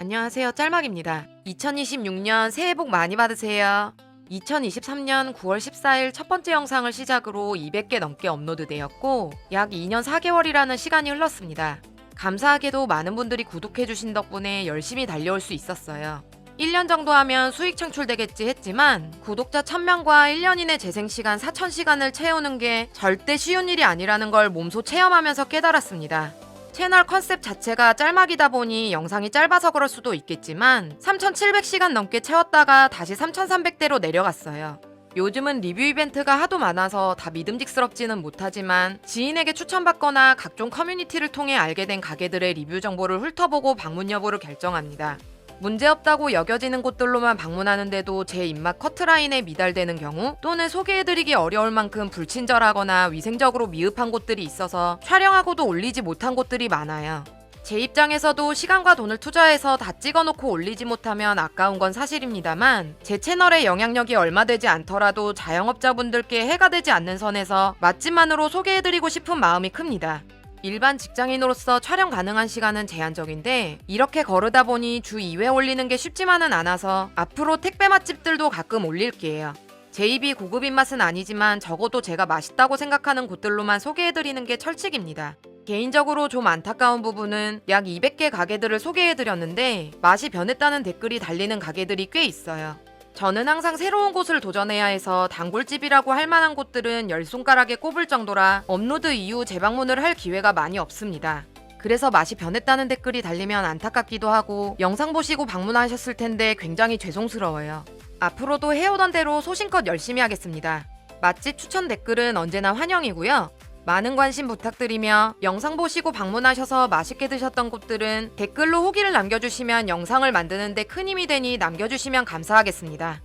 안녕하세요. 짤막입니다. 2026년 새해 복 많이 받으세요. 2023년 9월 14일 첫 번째 영상을 시작으로 200개 넘게 업로드되었고 약 2년 4개월이라는 시간이 흘렀습니다. 감사하게도 많은 분들이 구독해주신 덕분에 열심히 달려올 수 있었어요. 1년 정도 하면 수익 창출되겠지 했지만 구독자 1000명과 1년 이내 재생시간 4000시간을 채우는 게 절대 쉬운 일이 아니라는 걸 몸소 체험하면서 깨달았습니다. 채널 컨셉 자체가 짤막이다 보니 영상이 짧아서 그럴 수도 있겠지만 3700시간 넘게 채웠다가 다시 3300대로 내려갔어요. 요즘은 리뷰 이벤트가 하도 많아서 다 믿음직스럽지는 못하지만 지인에게 추천받거나 각종 커뮤니티를 통해 알게 된 가게들의 리뷰 정보를 훑어보고 방문 여부를 결정합니다. 문제없다고 여겨지는 곳들로만 방문하는데도 제 입맛 커트라인에 미달되는 경우 또는 소개해드리기 어려울 만큼 불친절하거나 위생적으로 미흡한 곳들이 있어서 촬영하고도 올리지 못한 곳들이 많아요. 제 입장에서도 시간과 돈을 투자해서 다 찍어놓고 올리지 못하면 아까운 건 사실입니다만 제 채널의 영향력이 얼마 되지 않더라도 자영업자분들께 해가 되지 않는 선에서 맛집만으로 소개해드리고 싶은 마음이 큽니다. 일반 직장인으로서 촬영 가능한 시간은 제한적인데 이렇게 거르다 보니 주 2회 올리는 게 쉽지만은 않아서 앞으로 택배 맛집들도 가끔 올릴게요. 제 입이 고급 입맛은 아니지만 적어도 제가 맛있다고 생각하는 곳들로만 소개해드리는 게 철칙입니다. 개인적으로 좀 안타까운 부분은 약 200개 가게들을 소개해드렸는데 맛이 변했다는 댓글이 달리는 가게들이 꽤 있어요. 저는 항상 새로운 곳을 도전해야 해서 단골집이라고 할 만한 곳들은 열 손가락에 꼽을 정도라 업로드 이후 재방문을 할 기회가 많이 없습니다. 그래서 맛이 변했다는 댓글이 달리면 안타깝기도 하고 영상 보시고 방문하셨을 텐데 굉장히 죄송스러워요. 앞으로도 해오던 대로 소신껏 열심히 하겠습니다. 맛집 추천 댓글은 언제나 환영이고요. 많은 관심 부탁드리며 영상 보시고 방문하셔서 맛있게 드셨던 곳들은 댓글로 후기를 남겨주시면 영상을 만드는데 큰 힘이 되니 남겨주시면 감사하겠습니다.